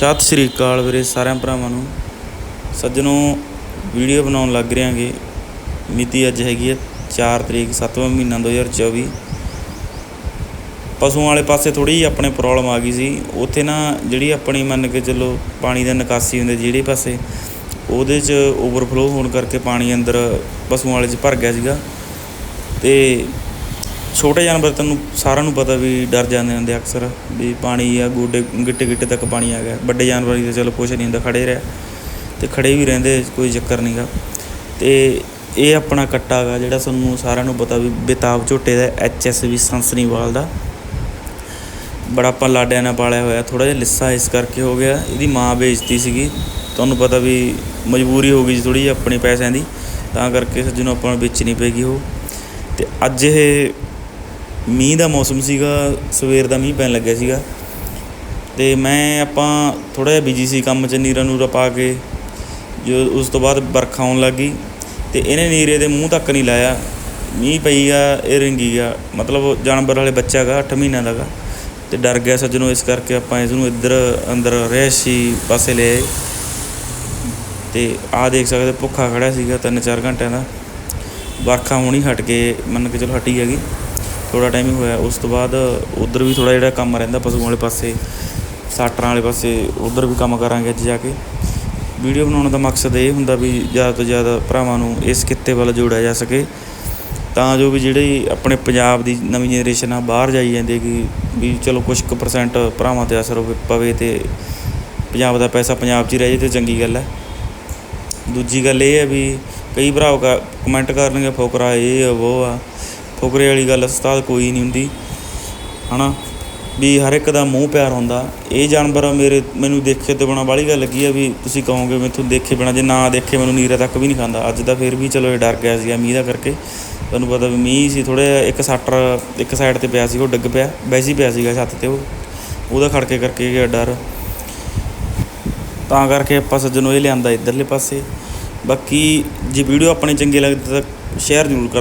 ਸਤਿ ਸ੍ਰੀ ਅਕਾਲ ਵੀਰੇ ਸਾਰਿਆਂ ਭਰਾਵਾਂ ਨੂੰ। ਸੱਜਣੋ ਵੀਡੀਓ ਬਣਾਉਣ ਲੱਗ ਰਹੇ ਹਾਂਗੇ। ਮਿਤੀ ਅੱਜ ਹੈਗੀ ਹੈ 4 ਤਰੀਕ 7ਵਾਂ ਮਹੀਨਾ 2024 ਪਸ਼ੂਆਂ ਵਾਲੇ ਪਾਸੇ ਥੋੜੀ ਜਿਹੀ ਆਪਣੇ ਪ੍ਰੋਬਲਮ ਆ ਗਈ ਸੀ। ਉੱਥੇ ਨਾ ਜਿਹੜੀ ਆਪਣੀ ਮੰਨ ਕੇ ਚੱਲੋ ਪਾਣੀ ਦਾ ਨਿਕਾਸੀ ਹੁੰਦੇ ਜਿਹੜੇ ਪਾਸੇ, ਉਹਦੇ 'ਚ ਓਵਰਫਲੋ ਹੋਣ ਕਰਕੇ ਪਾਣੀ ਅੰਦਰ ਪਸ਼ੂਆਂ ਵਾਲੇ 'ਚ ਭਰ ਗਿਆ ਸੀਗਾ। ਤੇ ਛੋਟੇ ਜਾਨਵਰ ਤੈਨੂੰ ਸਾਰਿਆਂ ਨੂੰ ਪਤਾ ਵੀ ਡਰ ਜਾਂਦੇ ਹੁੰਦੇ ਅਕਸਰ, ਵੀ ਪਾਣੀ ਆ ਗੋਡੇ, ਗਿੱਟੇ ਗਿੱਟੇ ਤੱਕ ਪਾਣੀ ਆ ਗਿਆ। ਵੱਡੇ ਜਾਨਵਰ ਦੀ ਤਾਂ ਚਲੋ ਕੁਛ ਨਹੀਂ ਹੁੰਦਾ ਖੜੇ ਰਿਹਾ। ਤੇ ਖੜੇ ਵੀ ਰਹਿੰਦੇ, ਕੋਈ ਚੱਕਰ ਨਹੀਂਗਾ ਤੇ ਇਹ ਆਪਣਾ ਕੱਟਾ ਗਾ, ਜਿਹੜਾ ਤੁਹਾਨੂੰ ਸਾਰਿਆਂ ਨੂੰ ਪਤਾ ਵੀ ਬੇਤਾਬ ਝੋਟੇ ਦਾ ਐਚ ਐਸ ਵੀ ਸੰਸਨੀਵਾਲ ਦਾ। ਬੜਾ ਆਪਾਂ ਲਾਡਿਆਂ ਨਾਲ ਪਾਲਿਆ ਹੋਇਆ ਥੋੜਾ ਜਿਹਾ ਲਿੱਸਾ ਇਸ ਕਰਕੇ ਹੋ ਗਿਆ। ਇਹਦੀ ਮਾਂ ਵੇਚਤੀ ਸੀਗੀ। ਤੁਹਾਨੂੰ ਪਤਾ ਵੀ ਮਜਬੂਰੀ ਹੋ ਗਈ ਜੀ ਥੋੜੀ ਜਿਹੀ ਆਪਣੇ ਪੈਸਿਆਂ ਦੀ। ਤਾਂ ਕਰਕੇ ਸੱਜਣੋਂ ਆਪਾਂ ਨੂੰ ਵੇਚਣੀ ਪੈਗੀ ਉਹ। ਤੇ ਅੱਜ ਇਹ ਮੀਂਹ ਦਾ ਮੌਸਮ ਸੀਗਾ, ਸਵੇਰ ਦਾ ਮੀਂਹ ਪੈਣ ਲੱਗਿਆ ਸੀਗਾ। ਤੇ ਮੈਂ ਆਪਾਂ ਥੋੜਾ ਜਿਹਾ ਬਿਜ਼ੀ ਸੀ, ਕੰਮ 'ਚ ਨੀਰਾ ਨੂਰਾ ਪਾ ਕੇ, ਜੋ ਉਸ ਤੋਂ ਬਾਅਦ ਵਰਖਾ ਆਉਣ ਲੱਗੀ ਤੇ ਇਹਨੇ ਨੀਰੇ ਦੇ ਮੂੰਹ ਤੱਕ ਨਹੀਂ ਲਾਇਆ। ਮੀਂਹ ਪਈ ਆ, ਇਹ ਰਿੰਗੀ ਆ। ਮਤਲਬ ਜਾਨਵਰ ਵਾਲੇ ਬੱਚਾ ਗਾ 8 ਮਹੀਨਿਆਂ ਦਾ ਗਾ ਤੇ ਡਰ ਗਿਆ ਸੱਜਣੋ, ਇਸ ਕਰਕੇ ਆਪਾਂ ਇਸ ਨੂੰ ਇੱਧਰ, ਅੰਦਰ ਰਿਹਾਇਸ਼ੀ ਪਾਸੇ ਲੈ ਆਏ। ਤੇ ਆਹ ਦੇਖ ਸਕਦੇ, ਭੁੱਖਾ ਖੜਾ ਸੀਗਾ ਤਿੰਨ ਚਾਰ ਘੰਟਿਆਂ ਦਾ। ਵਰਖਾ ਹੋਣੀ ਹਟ ਕੇ, ਮੰਨ ਕੇ ਚਲੋ ਹਟੀ ਹੈਗੀ। ਥੋੜ੍ਹਾ ਟਾਈਮ ਹੀ ਹੋਇਆ। ਉਸ ਤੋਂ ਬਾਅਦ ਉੱਧਰ ਵੀ ਥੋੜ੍ਹਾ ਜਿਹੜਾ ਕੰਮ ਰਹਿੰਦਾ ਪਸ਼ੂਆਂ ਵਾਲੇ ਪਾਸੇ ਸਾਟਰਾਂ ਵਾਲੇ ਪਾਸੇ, ਉੱਧਰ ਵੀ ਕੰਮ ਕਰਾਂਗੇ ਅੱਜ ਜਾ ਕੇ। ਵੀਡੀਓ ਬਣਾਉਣ ਦਾ ਮਕਸਦ ਇਹ ਹੁੰਦਾ ਵੀ ਜ਼ਿਆਦਾ ਤੋਂ ਜ਼ਿਆਦਾ ਭਰਾਵਾਂ ਨੂੰ ਇਸ ਕਿੱਤੇ ਵੱਲ ਜੋੜਿਆ ਜਾ ਸਕੇ। ਤਾਂ ਜੋ ਵੀ ਜਿਹੜੀ ਆਪਣੇ ਪੰਜਾਬ ਦੀ ਨਵੀਂ ਜਨਰੇਸ਼ਨ ਆ, ਬਾਹਰ ਜਾਈ ਜਾਂਦੀ ਕਿ ਵੀ ਚਲੋ ਕੁਝ ਕੁ ਪਰਸੈਂਟ ਭਰਾਵਾਂ ਤੇ ਅਸਰ ਹੋਵੇ, ਪਵੇ ਤੇ ਪੰਜਾਬ ਦਾ ਪੈਸਾ ਪੰਜਾਬ 'ਚ ਹੀ ਰਹਿ ਜੇ ਤੇ ਚੰਗੀ ਗੱਲ ਹੈ। ਦੂਜੀ ਗੱਲ ਇਹ ਹੈ ਵੀ ਕਈ ਭਰਾ ਕਮੈਂਟ ਕਰਨਗੇ, ਫੋਕਰਾ ਇਹ ਆ, ਉਹ ਆ। ਫੋਕਰੇ ਵਾਲੀ ਗੱਲ ਉਸਤਾਦ ਕੋਈ ਨਹੀਂ ਹੁੰਦੀ, ਹਨਾ? ਵੀ ਹਰ ਇੱਕ ਦਾ ਮੂੰਹ ਪਿਆਰ ਹੁੰਦਾ। ਇਹ ਜਾਨਵਰ ਮੇਰੇ, ਮੈਨੂੰ ਦੇਖੇ ਤੇ ਬਣਾ ਵਾਲੀ ਗੱਲ ਲੱਗੀ ਆ ਵੀ ਤੁਸੀਂ ਕਹੋਗੇ ਮੈਥੋਂ ਦੇਖੇ ਬਿਨਾ, ਜੇ ਨਾ ਦੇਖੇ ਮੈਨੂੰ ਨੀਰਾ ਤੱਕ ਵੀ ਨਹੀਂ ਖਾਂਦਾ। ਅੱਜ ਤਾਂ ਫਿਰ ਵੀ ਚਲੋ ਇਹ ਡਰ ਗਿਆ ਸੀਗਾ ਮੀਂਹ ਦਾ ਕਰਕੇ। ਤੁਹਾਨੂੰ ਪਤਾ ਵੀ ਮੀਂਹ ਸੀ ਥੋੜਾ ਇੱਕ ਸੱਟਰ ਇੱਕ ਸਾਈਡ ਤੇ ਪਿਆ ਸੀ, ਉਹ ਡਿੱਗ ਪਿਆ, ਵੈਸੇ ਹੀ ਪਿਆ ਸੀਗਾ ਛੱਤ ਤੇ ਉਹ। ਉਹਦਾ ਖੜਕੇ ਕਰਕੇ ਗਿਆ ਡਰ। ਤਾਂ ਕਰਕੇ ਆਪਾਂ ਸੱਜਣੋਂ ਇਹ ਲਿਆਂਦਾ ਇਧਰਲੇ ਪਾਸੇ। ਬਾਕੀ ਜੇ ਵੀਡੀਓ ਆਪਣੇ ਚੰਗੇ ਲੱਗਦੀ ਤਾਂ ਸ਼ੇਅਰ ਜ਼ਰੂਰ ਕਰ